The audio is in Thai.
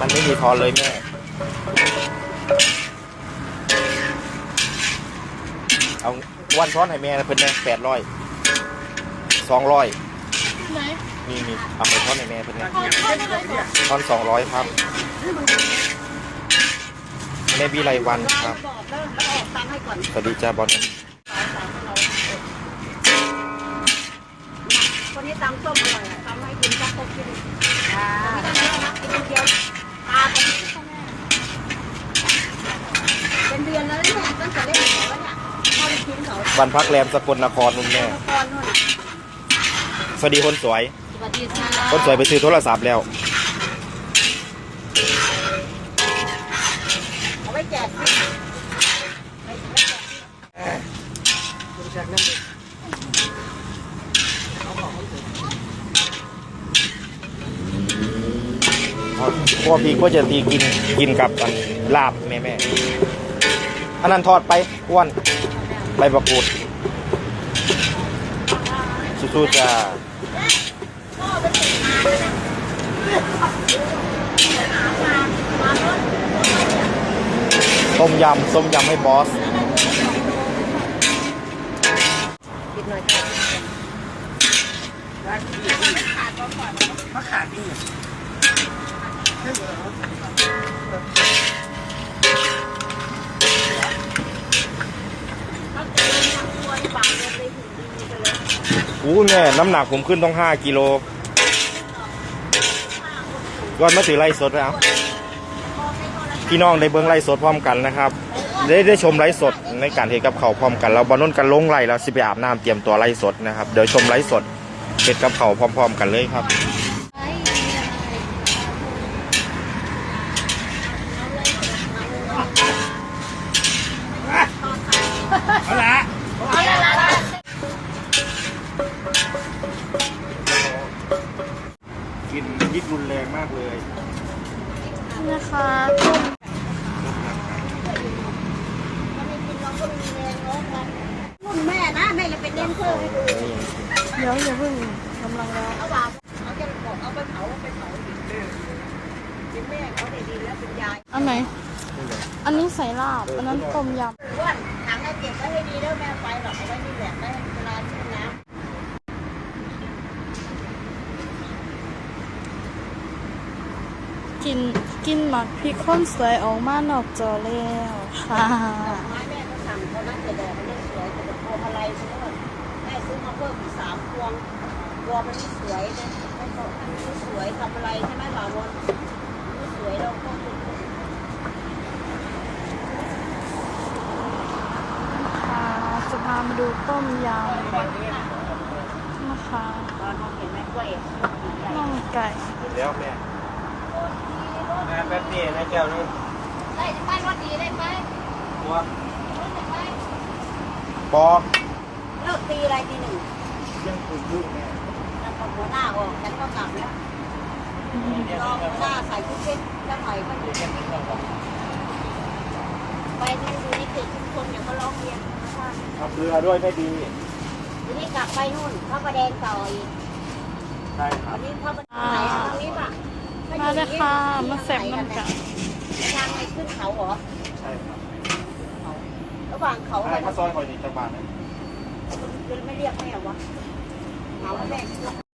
มันไม่มีพอเลยแม่ เอาวันช้อนให้แม่นะเพิ่นแม่แปดร้อยสองร้อยไหนมีมีเอาไปช้อนให้แม่เพิ่นแม่ขอดช้อนสองร้อยครับแม่บีไรวันครับ บอกแล้วแออกอนสวัสดีจ้าบอลคนนี้ตังส้มอร่อย กินสักรกินอ่ากินคนเดียวตาเป็นเป็นเดือนแล้วเนี่ยตั้งแต่เล่นหมอแล้วเนี่ยเข้าไปทิ้งเขาวันพักแรมสกลนครนุ่นแม่ละครนู่นสวัสดีคนสวย สวัสดีค่ะคนสวยไปซื้อโทรศัพท์แล้ว เอาไว้แจกพี่ไว้แจกพี่ พวกพี่ก็จะตีกินกินกับอันลาบแม่แม่อันนั้นทอดไปอ้วนใบประกูดสู้ๆจ้าต้มยำต้มยำให้บอสกินหน่อยค่ะ อู้แม่น้ำหนักผมขึ้นต้อง5กิโลก่อนมาถือไล่สดแล้วพี่น้องได้เบิ้งไล่สดพร้อมกันนะครับ ได้ได้ชมไล่สดในการเทกับเขาพร้อมกันเราบอลนุ่นกันลงไล่แล้วสิไปอาบน้ำเตรียมตัวไล่สดนะครับ เดี๋ยวชมไล่สดเก็ดกับเขาพร้อม ๆ กันเลยครับ กินยิกรุนแรงมากเลยนะคะต้มรุ่นแม่นะแม่จะไปเน้นเพิ่มให้ดูเดี๋ยวอย่าเพิ่งกำลังรอเอาวางเอาจะบอกเอาไปเผาไปเผาดิเป็นแม่เขาได้ดีแล้วเป็นยายอันไหน อันนี้ใส่ลาบ อันนั้นต้มยอ้วนถังให้เก็บไว้ให้ดีแล้วแม่ไปหรอกเอาไว้นี่แหละไว้เวลาชุ่มน้ำ กินกินหมักพริกข้นสวยออกมานอกจอแล้วค่ะำดอกไม้แม่ก็สั่งเท่านั้นแต่ดอกมันไม่สวยแต่ดอกพวงมาลัยใช่ไหมแม่ซื้อมาเพิ่มอีกสามพวงพวงมันไม่สวยนะไม่สวยไม่สวยทำอะไรใช่ไหมบ่าวมนไม่สวยเราก็ค่ะจะพามาดูต้มยำนะคะตอนมองเห็นไหมกล้วยน่องไก่แล้วแม่ แม่แป๊บนี่นะแก้วนึงได้จะไปรถดีได้ไหมตัวรถจะไปปอเลิกตีอะไรตีหนึ่งยังคุยยุ่งแม่แล้วพอหัวหน้าออกฉันก็กลับแล้วรอหัวหน้าใส่ชุดเช็ดแล้วหน่อยก็อยู่ไปนี่อยู่ในเขตชุมชนอย่างก็ร้องเรียนนะคะทำเรือด้วยไม่ดีทีนี้กลับไปนู่นพระประแดงต่ออีกใช่ครัวับนนี้พระประแดงไหนทางนี้ป่ะ มาเลยค่ะมาแซ่บน้ำกันทางไหนขึ้นเขาเหรอใช่ครับระหว่างเขาอะไรกับข้าวซอยคอยดีจังหวัดนะไม่เรียกแม่วะเหมาแม่